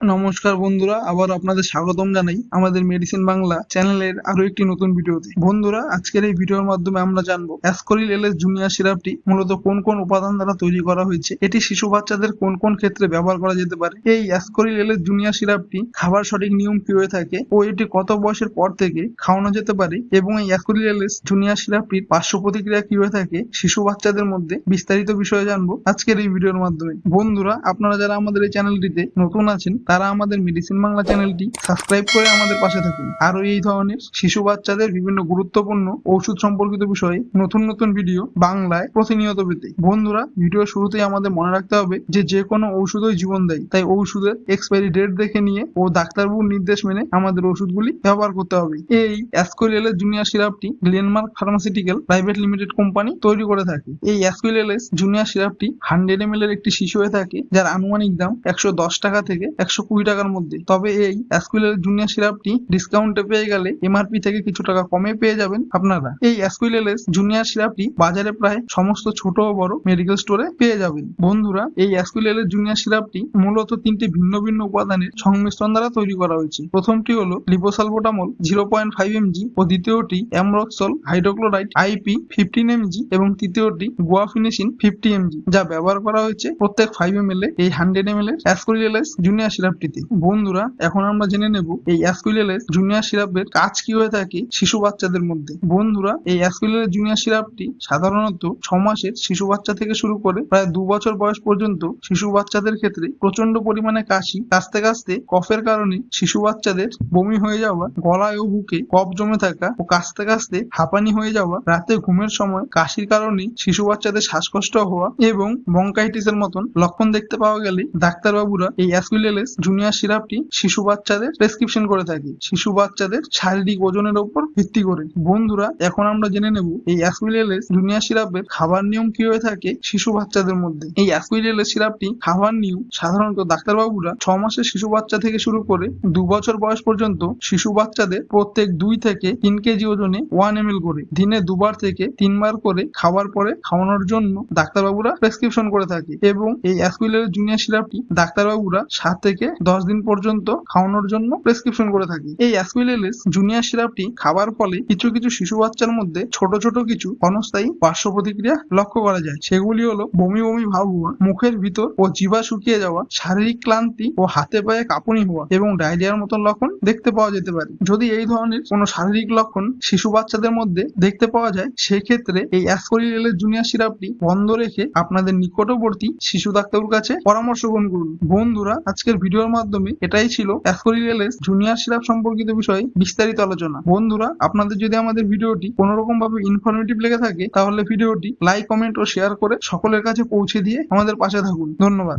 নমস্কার বন্ধুরা, আবার আপনাদের স্বাগতম জানাই আমাদের মেডিসিন বাংলা চ্যানেলের আরও একটি নতুন ভিডিওতে। বন্ধুরা, আজকের এই ভিডিওর মাধ্যমে আমরা জানব অ্যাসকরিল এলএস জুনিয়র সিরাপটি মূলত কোন কোন উপাদান দ্বারা তৈরি করা হয়েছে, এটি শিশু বাচ্চাদের কোন কোন ক্ষেত্রে ব্যবহার করা যেতে পারে, এই অ্যাসকরিল এলএস জুনিয়র সিরাপটি খাবার সঠিক নিয়ম কি হয়ে থাকে ও এটি কত বয়সের পর থেকে খাওয়ানো যেতে পারে এবং এই অ্যাসকরিল এলএস জুনিয়র সিরাপটির পার্শ্ব প্রতিক্রিয়া কি হয়ে থাকে, শিশু বাচ্চাদের মধ্যে বিস্তারিত বিষয়ে জানব আজকের এই ভিডিওর মাধ্যমে। বন্ধুরা, আপনারা যারা আমাদের এই চ্যানেলটিতে নতুন আছেন তারা আমাদের মেডিসিন বাংলা চ্যানেলটি সাবস্ক্রাইব করে আমাদের পাশে থাকুন। আরও এই ধরনের শিশু বাচ্চাদের বিভিন্ন গুরুত্বপূর্ণ ঔষধ সম্পর্কিত বিষয়ে নতুন নতুন ভিডিও বাংলায় প্রতিনিয়ত পেতে। বন্ধুরা ভিডিও শুরুতেই আমাদের মনে রাখতে হবে যে যে কোনো ঔষধই জীবন দেয়। তাই ঔষধের এক্সপায়ারি ডেট দেখে নিয়ে ও ডাক্তারবাবুর নির্দেশ মেনে আমাদের ওষুধগুলি ব্যবহার করতে হবে। এই অ্যাসকোরিয়ালের junior সিরাপটি Glenmark pharmaceutical private limited company তৈরি করে থাকে। এই অ্যাসকোরিয়ালেস জুনিয়র সিরাপটি হান্ড্রেড এম এর একটি শিশু হয়ে থাকে, যার আনুমানিক দাম একশো দশ টাকা থেকে একশো কুড়ি টাকার মধ্যে। তবে এই অ্যাসকুইলের জুনিয়র সিরাপটি ডিসকাউন্টে পেয়ে গেলে এমআরপি থেকে কিছু টাকা কমে পেয়ে যাবেন আপনারা। এই অ্যাসকুইলেস জুনিয়র সিরাপটি বাজারে প্রায় সমস্ত ছোট ও বড় মেডিকেল স্টোরে পেয়ে যাবেন। বন্ধুরা, এই অ্যাসকুইলের জুনিয়র সিরাপটি মূলত তিনটি ভিন্ন ভিন্ন উপাদানের সংমিশ্রণ দ্বারা তৈরি করা হয়েছে। প্রথমটি হলো levosalbutamol zero point five mg ও দ্বিতীয়টি ambroxol hydrochloride IP fifteen mg এবং তৃতীয়টি গুয়াফিনিসিন ফিফটি এমজি যা ব্যবহার করা হয়েছে প্রত্যেক ফাইভ এম এল এই হান্ড্রেড এম এল এর অ্যাসকুইলেস জুনিয়র সিরাপটিতে বন্ধুরা, এখন আমরা জেনে নেব এই অ্যাসকুইলেস জুনিয়র সিরাপের কাজ কি হয়ে থাকে শিশু বাচ্চাদের মধ্যে। বন্ধুরা, এই অ্যাসকুইলেস জুনিয়র সিরাপটি সাধারণত ছ মাসের শিশু বাচ্চা থেকে শুরু করে প্রায় দু বছর বয়স পর্যন্ত শিশু বাচ্চাদের ক্ষেত্রে প্রচণ্ড পরিমাণে কাশি, কাশতে কাশতে কফের কারণে শিশু বাচ্চাদের বমি হয়ে যাওয়া গলায় ও বুকে কফ জমে থাকা ও কাশতে কাশতে হাঁপানি হয়ে যাওয়া, রাতে ঘুমের সময় কাশির কারণে শিশু বাচ্চাদের শ্বাসকষ্ট হওয়া এবং বঙ্কাইটিসের মতন লক্ষণ দেখতে পাওয়া গেলে ডাক্তারবাবুরা এই অ্যাসকুইলেস জুনিয়র সিরাপটি শিশু বাচ্চাদের প্রেসক্রিপশন করে থাকে। শিশু বাচ্চাদের শারীরিক ওজনের উপর ভিত্তি করে। বন্ধুরা, এখন আমরা জেনে নেব এই অ্যাসকুইলেস জুনিয়র সিরাপের খাবার নিয়ম কি হয়ে থাকে শিশু বাচ্চাদের মধ্যে। এই অ্যাসকুইলেস সিরাপটি খাবার নিয়ম সাধারণত ডাক্তারবাবুরা ছ মাসের শিশু বাচ্চা থেকে শুরু করে দু বছর বয়স পর্যন্ত শিশু বাচ্চাদের প্রত্যেক দুই থেকে তিন কেজি ওজনে ওয়ান এম করে, দিনে দুবার থেকে তিনবার করে খাবার পরে খাওয়ানোর জন্য ডাক্তারবাবুরা প্রেসক্রিপশন করে থাকে। এবং এই অ্যাসকুইলেস জুনিয়র সিরাপটি ডাক্তারবাবুরা সাত থেকে দশ দিন পর্যন্ত খাওয়ানোর জন্য প্রেসক্রিপশন করে থাকে। এই অ্যাসকুইলেস জুনিয়ার সিরাপটি খাবার ফলে কিছু কিছু শিশু বাচ্চার মধ্যে ছোট ছোট কিছু অনস্থায়ী পার্শ্ব প্রতিক্রিয়া লক্ষ্য করা যায়। সেগুলি হলো বমি বমি ভাব হওয়া, মুখের ভিতর ও জিভা শুকিয়ে যাওয়া, শারীরিক ক্লান্তি ও হাতে পায়ে কাঁপুনি হওয়া এবং ডায়রিয়ার মতন লক্ষণ দেখতে পাওয়া যেতে পারে। যদি এই ধরনের কোনো শারীরিক লক্ষণ শিশু বাচ্চাদের মধ্যে দেখতে পাওয়া যায়, সেক্ষেত্রে এই অ্যাসকোরিলের জুনিয়ার সিরাপটি বন্ধ রেখে আপনাদের নিকটবর্তী শিশু ডাক্তারের কাছে পরামর্শ গ্রহণ করুন। বন্ধুরা, আজকের ভিডিওর মাধ্যমে এটাই ছিল অ্যাসকোরিয়ালের জুনিয়র সিরাপ সম্পর্কিত বিষয়ে বিস্তারিত আলোচনা। বন্ধুরা, আপনাদের যদি আমাদের ভিডিওটি কোনো রকম ভাবে ইনফরমেটিভ লেগে থাকে, তাহলে ভিডিওটি লাইক কমেন্ট ও শেয়ার করে সকলের কাছে পৌঁছে দিয়ে আমাদের পাশে থাকুন। ধন্যবাদ।